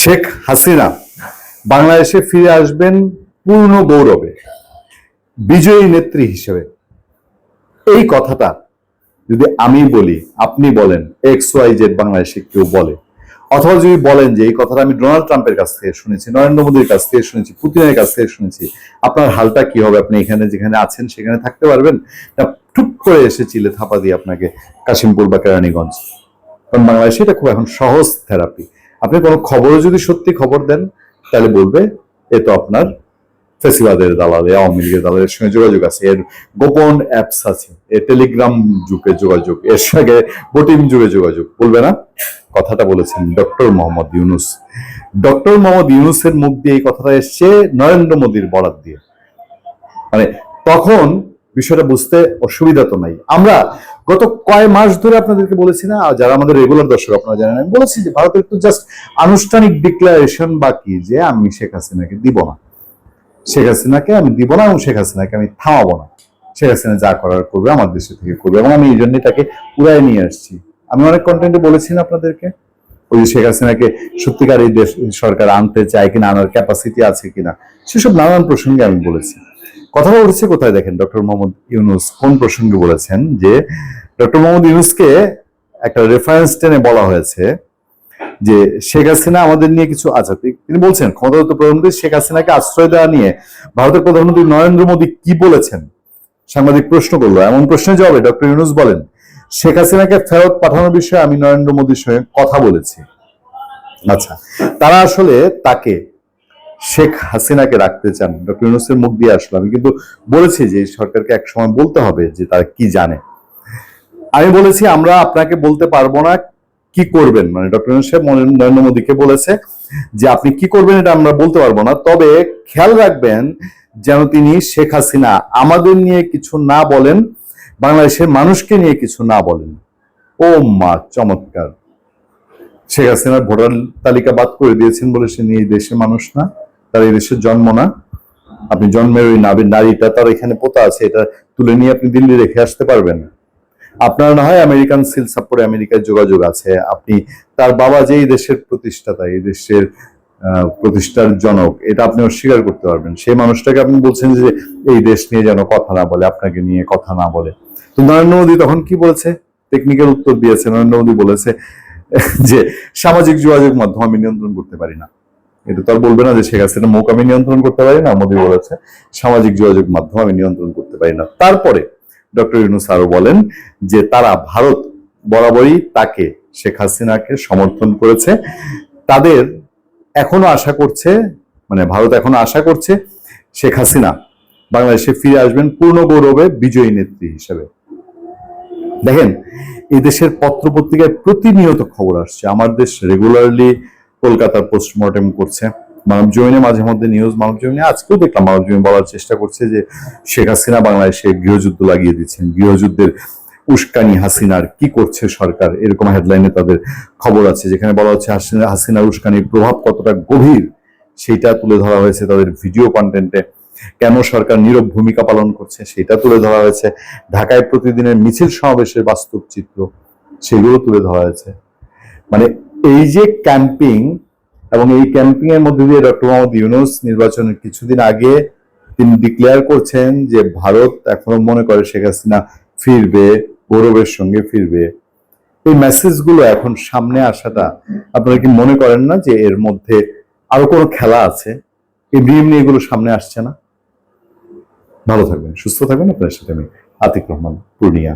শেখ হাসিনা বাংলাদেশে ফিরে আসবেন পূর্ণ গৌরবে, বিজয়ী নেত্রী হিসেবে। এই কথাটা যদি আমি বলি, আপনি বলেন এক্স ওয়াই জেড বাংলাদেশে কেউ বলে। অথবা যদি বলেন যে এই কথাটা আমি ডোনাল্ড ট্রাম্পের কাছ থেকে শুনেছি, নরেন্দ্র মোদীর কাছ থেকে শুনেছি, পুতিনের কাছ থেকে শুনেছি, আপনার হালটা কি হবে? আপনি এখানে যেখানে আছেন সেখানে থাকতে পারবেন? না টুক করে এসে চিলে থাপা দিয়ে আপনাকে কাশিমপুর বা কেরানীগঞ্জ। কারণ বাংলাদেশে এটা খুব এখন সহজ থেরাপি আপনি কোনো খবরও যদি সত্যি খবর দেন, তাহলে বলবে, এ তো আপনার ফেসিবাদের দালালে, আওয়ামী লীগের দালালের সঙ্গে যোগাযোগ আছে। এর গোপন অ্যাপস আছে। এর টেলিগ্রাম যুগে যোগাযোগ, এর সঙ্গে বোটিং যুগে যোগাযোগ। বলবে না? কথাটা বলেছেন ডক্টর মোহাম্মদ ইউনুস। ডক্টর মোহাম্মদ ইউনুসের মুখ দিয়ে এই কথাটা এসছে নরেন্দ্র মোদীর বরাদ দিয়ে। মানে তখন বিষয়টা বুঝতে অসুবিধা তো নাই। আমরা গত কয় মাস ধরে আপনাদেরকে বলেছি না যারা আমাদের রেগুলার দর্শক আপনারা জানেন, আমি বলেছি যে ভারতের তো জাস্ট আনুষ্ঠানিক ডিক্লারেশন বাকি যে আমি শেখ হাসিনাকে দিব না। শেখ হাসিনাকে আমি দিব না এবং শেখ হাসিনাকে আমি থামাবো না। শেখ হাসিনা যা করার করবে আমার দেশে থেকে করবে এবং আমি এই জন্যই তাকে উড়াই নিয়ে আসছি। আমি অনেক কন্টেন্টে বলেছি না আপনাদেরকে? ওই যে শেখ হাসিনাকে সত্যিকার এই দেশ সরকার আনতে চায় কিনা, আনার ক্যাপাসিটি আছে কিনা, সেসব নানান প্রসঙ্গে আমি বলেছি। কথাটা উঠছে কোথায় দেখেন ডক্টর মোহাম্মদ ইউনুস? কোন প্রসঙ্গে বলেছেন যে ডক্টর মোহাম্মদ ইউনুসকে একটা রেফারেন্স টেনে বলা হয়েছে যে শেখ হাসিনা আমাদের নিয়ে কিছু আচ্ছা তিনি বলছেন ক্ষমতাগত প্রধানমন্ত্রী শেখ হাসিনাকে আশ্রয় দেওয়া নিয়ে ভারতের প্রধানমন্ত্রী নরেন্দ্র মোদী কি বলেছেন? সাংবাদিক প্রশ্ন করল। এমন প্রশ্নের জবাবে ডক্টর ইউনুস বলেন, শেখ হাসিনাকে ফেরত পাঠানোর বিষয়ে আমি নরেন্দ্র মোদীর সঙ্গে কথা বলেছি। আচ্ছা তারা আসলে তাকে শেখ হাসিনাকে রাখতে চান। ডক্টর ইউনুসের মুখ দিয়ে আসলো। আমি কিন্তু বলেছি যে সরকারকে এক সময় বলতে হবে যে তারা কি জানে। আমি বলেছি, আমরা আপনাকে বলতে পারব না কি করবেন। মানে ডক্টর ইউনুস সাহেব নরেন্দ্র মোদীকে বলেছে যে আপনি কি করবেন এটা আমরা বলতে পারব না। তবে খেয়াল রাখবেন যেন তিনি শেখ হাসিনা আমাদের নিয়ে কিছু না বলেন, বাংলাদেশের মানুষকে নিয়ে কিছু না বলেন। ও মা, চমৎকার। শেখ হাসিনার ভোটার তালিকা বাদ করে দিয়েছেন বলে সে নিয়ে দেশের মানুষ না। তার এই দেশের জন্ম না। আপনি জন্মের ওই নাবির নারীটা তার এখানে পোতা আছে, এটা তুলে নিয়ে আপনি দিল্লি রেখে আসতে পারবেন। আপনার না হয় আমেরিকান সিল সাপোর্টে আমেরিকায় যোগাযোগ আছে। আপনি তার বাবা যে এই দেশের প্রতিষ্ঠাতা, এই দেশের প্রতিষ্ঠার জনক, এটা আপনি অস্বীকার করতে পারবেন। সেই মানুষটাকে আপনি বলছেন যে, এই দেশ নিয়ে যেন কথা না বলে, আপনাকে নিয়ে কথা না বলে। তো নরেন্দ্র মোদী তখন কি বলেছে? টেকনিক্যাল উত্তর দিয়েছে। নরেন্দ্র মোদী বলেছে যে, সামাজিক যোগাযোগ মাধ্যম আমি নিয়ন্ত্রণ করতে পারি না। এটা তো আর বলবে না যে শেখ হাসিনা মুখ আমি নিয়ন্ত্রণ করতে পারি না, মোদী বলেছে। সামাজিক যোগাযোগ মাধ্যম আমি নিয়ন্ত্রণ করতে পারি না। তারপরে ডক্টর ইউনুস আরও বলেন যে তারা ভারত বরাবরই তাকে, শেখ হাসিনাকে সমর্থন করেছে। তাদের এখনও আশা করছে মানে ভারত এখনও আশা করছে শেখ হাসিনা বাংলাদেশে ফিরে আসবেন পূর্ণ গৌরবে বিজয়ী নেত্রী হিসেবে। দেখেন এই দেশের পত্র পত্রিকায় প্রতিনিয়ত খবর আসছে। আমার দেশ রেগুলারলি কলকাতার পোস্টমর্টেম করছে। মানব জমিনে মাঝে মধ্যে নিউজ মানব জমিনে আজকেও দেখলাম মানব জমিন বলার চেষ্টা করছে যে শেখ হাসিনা বাংলাদেশে গৃহযুদ্ধ লাগিয়ে দিচ্ছেন। গৃহযুদ্ধের উস্কানি হাসিনার কি করছে সরকার? এরকম হেডলাইনে তাদের খবর আছে, যেখানে বলা হচ্ছে হাসিনা, হাসিনার উস্কানির প্রভাব কতটা গভীর সেটা তুলে ধরা হয়েছে তাদের ভিডিও কন্টেন্টে কেন সরকার নীরব ভূমিকা পালন করছে সেটা তুলে ধরা হয়েছে। ঢাকায় প্রতিদিনের মিছিল সমাবেশের বাস্তব চিত্র সেগুলো তুলে ধরা হয়েছে। মানে এই যে ক্যাম্পিং এবং এই ক্যাম্পিং এর মধ্যে দিয়ে ডক্টর মোহাম্মদ ইউনুস নির্বাচনের কিছুদিন আগে তিনি ডিক্লেয়ার করছেন যে ভারত এখনও মনে করে শেখ হাসিনা ফিরবে, গৌরবের সঙ্গে ফিরবে। এই মেসেজগুলো এখন সামনে আসাটা আপনারা কি মনে করেন না যে এর মধ্যে আরও কোনো খেলা আছে? এই এমনি এগুলো সামনে আসছে না? ভালো থাকবেন, সুস্থ থাকবেন। আপনার সাথে আমি আতিক রহমান, পূর্ণিয়া।